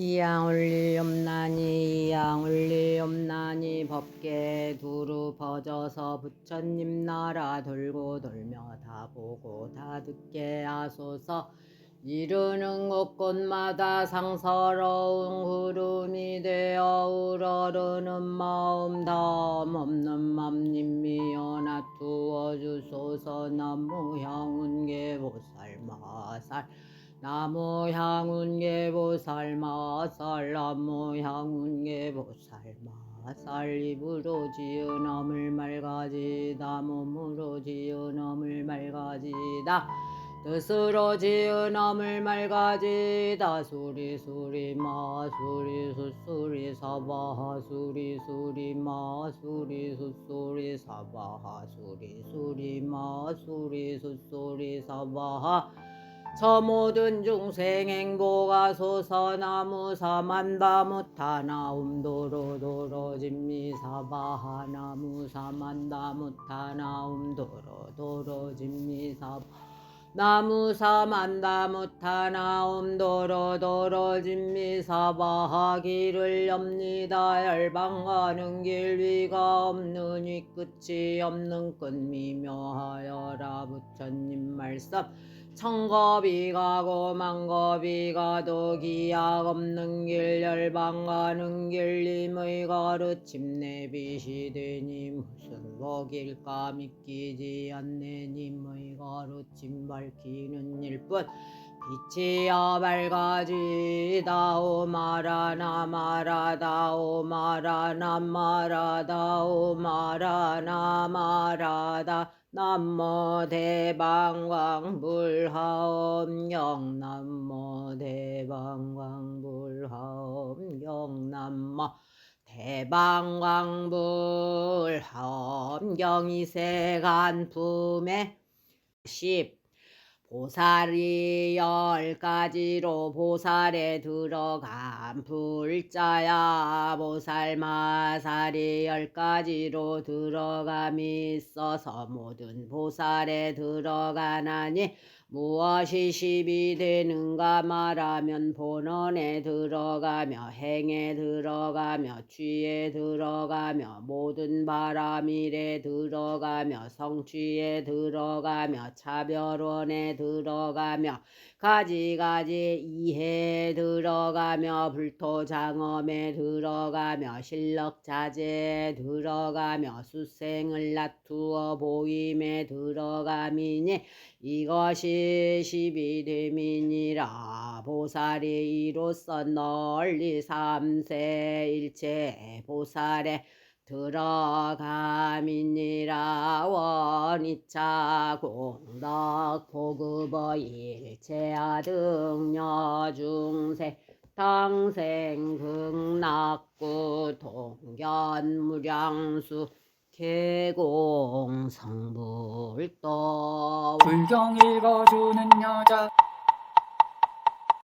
이양울리엄나니 이양울리엄나니 법계 두루 퍼져서 부처님 나라 돌고 돌며 다 보고 다 듣게 하소서. 이르는 곳곳마다 상서러운 구름이 되어 우러르는 마음 다음 없는 맘님 미어나 두어 주소서. 나무 향운계 보살 마살 나무 향운계 보살 마 살 나무 향운계 보살 마 살 입으로 지은 어물 맑아지다 몸으로 지은 어물 맑아지다 뜻으로 지은 어물 맑아지다 수리 수리 마 수리 수수리 사바하 수리 수리 마 수리 수수리 사바하 수리 수리 마 수리 수수리 사바하 저 모든 중생 행복하소서 나무 사만바 무타나 움도로 도로짐미 사바하 나무 사만다 무타나 움도로 도로짐미 사바 나무 사만다 무타나 움도로 도로짐미 사바하 길을 엽니다. 열방가는 길 위가 없는 이 끝이 없는 끝 미묘하여라. 부처님 말씀 청겁이 가고 망겁이 가도 기약 없는 길 열방 가는 길님의 가르침 내빛이 되니 무슨 복일까 믿기지 않네 님의 가르침 밝히는 일뿐. 빛이야 밝아지다오 마라나 마라다오 마라나 마라다오 마라나 마라다 남모 대방광 불하옴 영남모 대방광 불하옴 영남모 대방광 불하옴 경이세간 품에 십 보살이 열 가지로 보살에 들어간 불자야. 보살 마살이 열 가지로 들어감이 있어서 모든 보살에 들어가나니 무엇이 십이 되는가 말하면 본원에 들어가며 행에 들어가며 취에 들어가며 모든 바람일에 들어가며 성취에 들어가며 차별원에 들어가며 가지가지 이해에 들어가며 불토장엄에 들어가며 실력자재에 들어가며 수생을 낮투어 보임에 들어가미니 이것이 십이됨이니라. 보살이 이로써 널리 삼세 일체 보살에 들어감이니라 원이차 공덕 보급어 일체아 등녀 중생 당생 극락구 동견 무량수 개공 성불도 불경 읽어주는 여자